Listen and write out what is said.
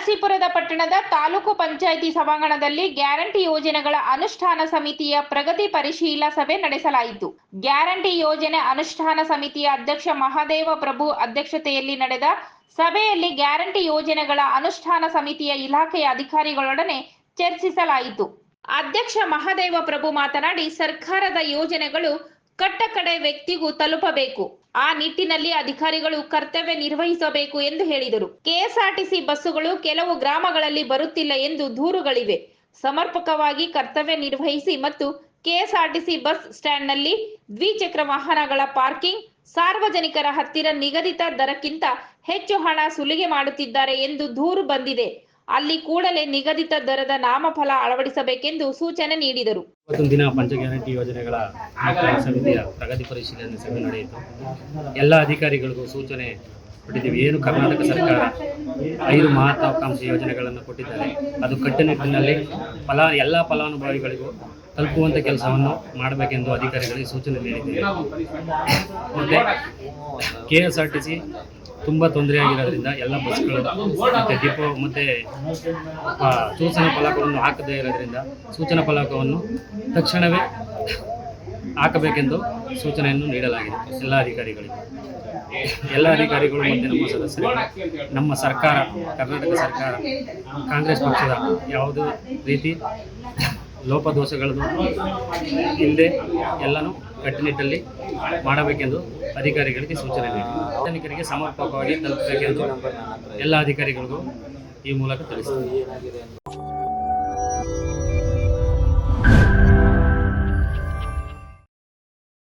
ನರಸೀಪುರದ ಪಟ್ಟಣದ ತಾಲೂಕು ಪಂಚಾಯಿತಿ ಸಭಾಂಗಣದಲ್ಲಿ ಗ್ಯಾರಂಟಿ ಯೋಜನೆಗಳ ಅನುಷ್ಠಾನ ಸಮಿತಿಯ ಪ್ರಗತಿ ಪರಿಶೀಲನಾ ಸಭೆ ನಡೆಸಲಾಯಿತು. ಗ್ಯಾರಂಟಿ ಯೋಜನೆ ಅನುಷ್ಠಾನ ಸಮಿತಿಯ ಅಧ್ಯಕ್ಷ ಮಹಾದೇವ ಪ್ರಭು ಅಧ್ಯಕ್ಷತೆಯಲ್ಲಿ ನಡೆದ ಸಭೆಯಲ್ಲಿ ಗ್ಯಾರಂಟಿ ಯೋಜನೆಗಳ ಅನುಷ್ಠಾನ ಸಮಿತಿಯ ಇಲಾಖೆಯ ಅಧಿಕಾರಿಗಳೊಡನೆ ಚರ್ಚಿಸಲಾಯಿತು. ಅಧ್ಯಕ್ಷ ಮಹಾದೇವ ಪ್ರಭು ಮಾತನಾಡಿ, ಸರ್ಕಾರದ ಯೋಜನೆಗಳು ಕಟ್ಟ ಕಡೆ ವ್ಯಕ್ತಿಗೂ ತಲುಪಬೇಕು. ಆ ನಿಟ್ಟಿನಲ್ಲಿ ಅಧಿಕಾರಿಗಳು ಕರ್ತವ್ಯ ನಿರ್ವಹಿಸಬೇಕು ಎಂದು ಹೇಳಿದರು. ಕೆಎಸ್ಆರ್ಟಿಸಿ ಬಸ್ಸುಗಳು ಕೆಲವು ಗ್ರಾಮಗಳಲ್ಲಿ ಬರುತ್ತಿಲ್ಲ ಎಂದು ದೂರುಗಳಿವೆ. ಸಮರ್ಪಕವಾಗಿ ಕರ್ತವ್ಯ ನಿರ್ವಹಿಸಿ ಮತ್ತು ಕೆಎಸ್ಆರ್ಟಿಸಿ ಬಸ್ ಸ್ಟ್ಯಾಂಡ್ನಲ್ಲಿ ದ್ವಿಚಕ್ರ ವಾಹನಗಳ ಪಾರ್ಕಿಂಗ್, ಸಾರ್ವಜನಿಕರ ಹತ್ತಿರ ನಿಗದಿತ ದರಕ್ಕಿಂತ ಹೆಚ್ಚು ಹಣ ಸುಲಿಗೆ ಮಾಡುತ್ತಿದ್ದಾರೆ ಎಂದು ದೂರು ಬಂದಿದೆ. ಅಲ್ಲಿ ಕೂಡಲೇ ನಿಗದಿತ ದರದ ನಾಮಫಲ ಅಳವಡಿಸಬೇಕೆಂದು ಸೂಚನೆ ನೀಡಿದರು. ದಿನ ಪಂಚ ಗ್ಯಾರಂಟಿ ಯೋಜನೆಗಳ ಸಮಿತಿಯ ಪ್ರಗತಿ ಪರಿಶೀಲನೆ ಸಭೆ ನಡೆಯಿತು. ಎಲ್ಲ ಅಧಿಕಾರಿಗಳಿಗೂ ಸೂಚನೆ ಕೊಟ್ಟಿದ್ದೀವಿ. ಏನು ಕರ್ನಾಟಕ ಸರ್ಕಾರ ಐದು ಮಹತ್ವಾಕಾಂಕ್ಷಿ ಯೋಜನೆಗಳನ್ನು ಕೊಟ್ಟಿದ್ದಾರೆ. ಅದು ಕಟ್ಟುನಿಟ್ಟಿನಲ್ಲಿ ಫಲ, ಎಲ್ಲ ಫಲಾನುಭವಿಗಳಿಗೂ ತಲುಪುವಂಥ ಕೆಲಸವನ್ನು ಮಾಡಬೇಕೆಂದು ಅಧಿಕಾರಿಗಳಿಗೆ ಸೂಚನೆ ನೀಡಿದ್ದೇವೆ. ಮತ್ತು K S R T C ತುಂಬ ತೊಂದರೆಯಾಗಿರೋದ್ರಿಂದ ಎಲ್ಲ ಬಸ್ಗಳು ಮತ್ತು ಡಿಪೋ ಮತ್ತು ಸೂಚನಾ ಫಲಕವನ್ನು ಹಾಕದೇ ಇರೋದ್ರಿಂದ ಸೂಚನಾ ಫಲಕವನ್ನು ತಕ್ಷಣವೇ ಹಾಕಬೇಕೆಂದು ಸೂಚನೆಯನ್ನು ನೀಡಲಾಗಿದೆ ಎಲ್ಲ ಅಧಿಕಾರಿಗಳಿಗೆ. ಎಲ್ಲ ಅಧಿಕಾರಿಗಳು ಮತ್ತು ನಮ್ಮ ಸದಸ್ಯರು, ನಮ್ಮ ಸರ್ಕಾರ, ಕರ್ನಾಟಕ ಸರ್ಕಾರ, ಕಾಂಗ್ರೆಸ್ ಪಕ್ಷದ ಯಾವುದೇ ರೀತಿ ಲೋಪದೋಷಗಳದು ಹಿಂದೆ ಎಲ್ಲನೂ ಕಟ್ಟುನಿಟ್ಟಲ್ಲಿ ಮಾಡಬೇಕೆಂದು ಅಧಿಕಾರಿಗಳಿಗೆ ಸೂಚನೆ ನೀಡಿ. ಸಾರ್ವಜನಿಕರಿಗೆ ಸಮರ್ಪಕವಾಗಿ ತಲುಪಬೇಕೆಂದು ಎಲ್ಲ ಅಧಿಕಾರಿಗಳಿಗೂ ಈ ಮೂಲಕ ತಿಳಿಸಿದೆ.